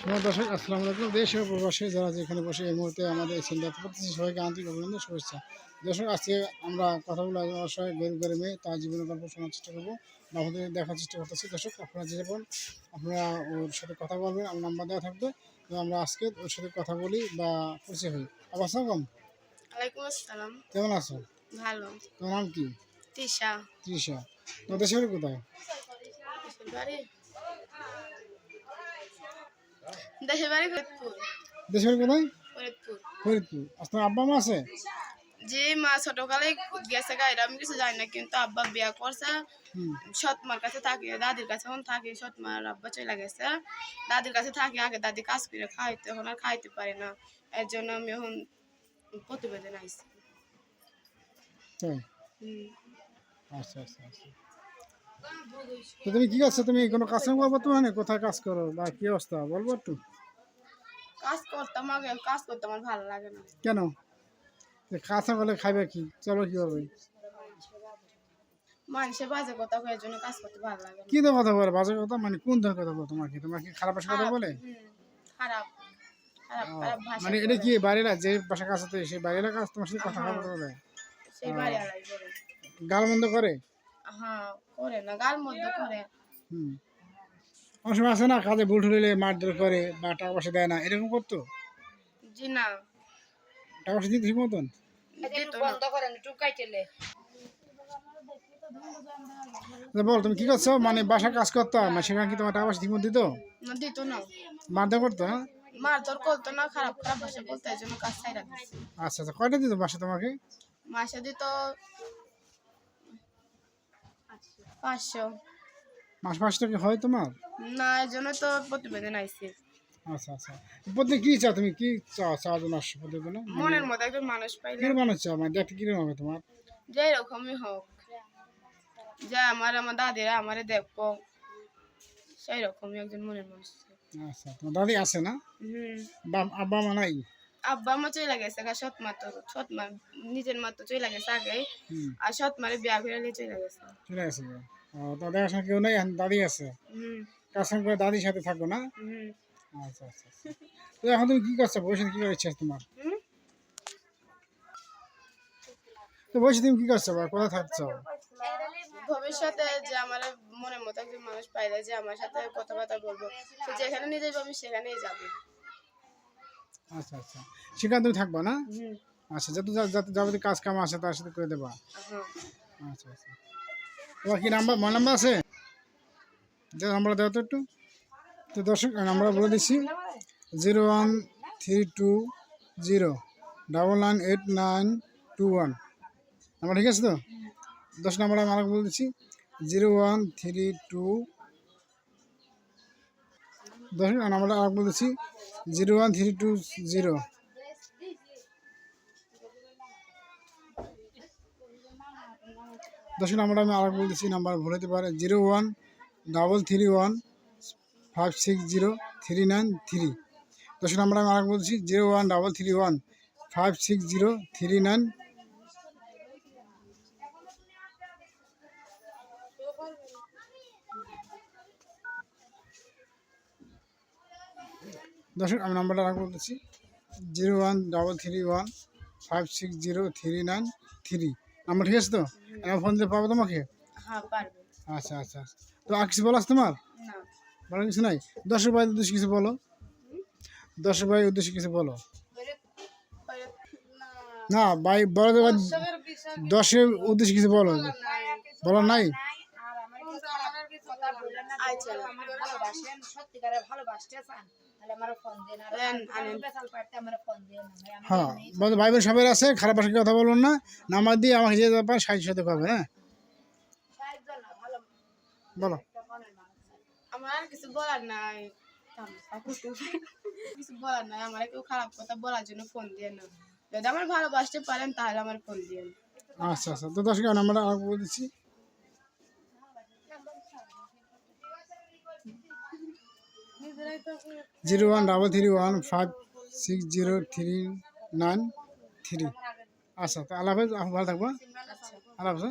সময় দর্শক আসসালামু আলাইকুম। দেশ ও প্রবাসী যারা যেখানে বসে এই মুহূর্তে আমাদের চিন্তা করতেছি সবাইকে আন্তরিক অভিনন্দন শুভেচ্ছা। দর্শক আজকে আমরা কথা বলে অবশ্যই গরিব গরিব মেয়ে তার জীবনের গল্প শোনার চেষ্টা করব আমাদের দেখার চেষ্টা করতেছি। দর্শক আপনারা যে আপনারা ওর সাথে কথা বলবেন আমার নাম্বার দেওয়া থাকবে। তো আমরা আজকে ওর সাথে কথা বলি বা পরিচয় হই আবার আসসালাম ওয়ালাইকুম আসসালাম। কেমন আছো? ভালো। তোমার নাম কি? তিশা তৃষা। তোমার দেশের কোথায়? বাড়ি? দেশের বাড়ি ফরিদপুর। দেশের বাড়ি কোথায়? ফরিদপুর। ফরিদপুর। তোমার আব্বা মা আছে? যে মা ছোটকালে গেছে গাইরা আমি কিছু জানি না কিন্তু আব্বা বিয়া করছে। হুম। সৎ মার কাছে থাকে দাদির কাছে এখন থাকে সৎ মার আব্বা চলে গেছে। দাদির কাছে থাকে আগে দাদি কাজ করে খাইতে এখন আর খাইতে পারে না। এর জন্য আমি এখন প্রতিবেদন আইছি। আচ্ছা আচ্ছা আচ্ছা। তো তুমি কি করছ? তুমি কোনো কাজ করব তোমার কোথায় কাজ করো? বা কি অবস্থা? বলব একটু। কাজ করতাম আগে কাজ করতে আমার ভালো লাগে না। কেন? যে কাজ করলে খাইবে কি? চলো কীভাবে? মানুষের বাজে কথা কয়ে জন্য কাজ করতে ভালো লাগে কি ধর কথা বলে? বাজে কথা? মানে কোন ধরনের কথা বলো তোমাকে? তোমাকে খারাপ ভাষা কথা বলে? খারাপ। মানে এটা কি বাইরেরা যে বাসা কাজ হতে সেই বাইরেরা কাজ তোমার সাথে কথা বলে? সেই বাড়ি গাল বন্ধ করে? হ্যাঁ করে না গার মধ্যে করে। হুম। অনেক সময় আছে না কাজে ভুল ঠুলে মারধর করে বা টাকা পয়সা দেয় না এরকম করতো? জি না। টাকা পয়সা দিতে ঠিক মতন? দিত না। তো বল তুমি কি করছ? মানে বাসা কাজ করতো মানে সেখানে কি তোমার টাকা পয়সা ঠিক মতো দিত? না দিত না। মারধর করতো হ্যাঁ? মারধর করতো না খারাপ খারাপ ভাষা বলতে এই জন্য কাজ ছাইরা আচ্ছা আচ্ছা কয়টা দিত বাসা তোমাকে? মাসে দিত পাঁচশো। মাস পাঁচটা কি হয় তোমার? না এই জন্য তো প্রতিবেদন আইছে। আচ্ছা আচ্ছা। প্রত্যেক কি চাও তুমি? কি চাও চাওয়ার জন্য আসছো প্রত্যেক জন্য মনের মতো একজন মানুষ পাইলে। কীরকম মানুষ চাও মানে দেখতে কীরকম হবে তোমার? যে রকমই হোক। যে আমার আমার দাদিরা আমারে দেখব। সেই রকমই একজন মনের মানুষ। আচ্ছা তোমার দাদি আছে না? হুম। আব্বা মা নাই? আব্বা মা চলে গেছে গা সৎ মা তো সৎ মা নিজের মা তো চলে গেছে আগে আর সৎ মারে বিয়া করে নিয়ে চলে গেছে। চলে গেছে ও তো দেখাশোনা কেউ নেই দাদি আছে। হুম। কাম করে দাদির সাথে থাকো না? হুম। আচ্ছা আচ্ছা আচ্ছা। তো এখন তুমি কি করছ? ভবিষ্যতে কি করার ইচ্ছা তোমার? তো ভবিষ্যতে তুমি কি করছ বা কোথায় থাকছো? ভবিষ্যতে যে আমার মনের মতো একজন মানুষ পাইলে যে আমার সাথে কথাবার্তা বলব সে যেখানে নিয়ে যাব আমি সেখানেই যাব। আচ্ছা আচ্ছা। সেখানে তুমি থাকবা না? আচ্ছা যত যত যাবতীয় কাজ কাম আছে তার সাথে করে দেবা? হ্যাঁ। আচ্ছা আচ্ছা। তোমার কি নাম্বার? মোবাইল নাম্বার আছে? নাম্বার দেওয়া তো একটু। তো দর্শক আমরা বলে দিচ্ছি। Zero one three two zero double nine eight nine two one. Number ঠিক আছে তো? দশ নাম্বার আমি আরেক বলে দিচ্ছি। জিরো ওয়ান থ্রি টু দশ নাম্বারটা আরেক বলে দিচ্ছি। Zero one three two zero. দশ নাম্বারটা আমি আরেক বলতেছি, নাম্বার ভুল হতে পারে। Zero one double three one five six zero three nine three. দশ নাম্বার আমি আরেক বলছি zero one double three one five six zero three nine দর্শক আমি নাম্বারটা আরেক বলতেছি। Zero one double three one five six zero three nine three. Number ঠিক আছে তো? আমার ফোন দিয়ে পাবো তোমাকে? হ্যাঁ আচ্ছা আচ্ছা আচ্ছা। তো আর কিছু বলো আছে তোমার? না। বলার কিছু নাই? দশের ভাই উদ্দেশ্যে কিছু বলো। দশের ভাই উদ্দেশ্যে কিছু বলো। না। ভাই বলো দশের উদ্দেশ্যে কিছু বলো। বলার নাই? আচ্ছা। ভালোবাসেন সত্যিকারে ভালোবাসতে চান। আমার আমার হ্যাঁ বলো ভাই বোন সবাই আছে খারাপ ভাষায় কথা বলবেন না। নাম্বার দিয়ে আমাকে যে ব্যাপার সাহায্য সাথে পাবে হ্যাঁ? বলো। আমার কিছু বলার নাই। কিছু বলার নাই আমার কেউ খারাপ কথা বলার জন্য ফোন দিয়ে না। যদি আমার ভালোবাসতে পারেন তাহলে আমার ফোন দিয়ে আচ্ছা আচ্ছা। তো দশ নাম্বারটা আর zero one double three one five six zero three nine three. আচ্ছা তো আল্লাহ হাফেজ ভালো থাকব আল্লাহ হাফেজ?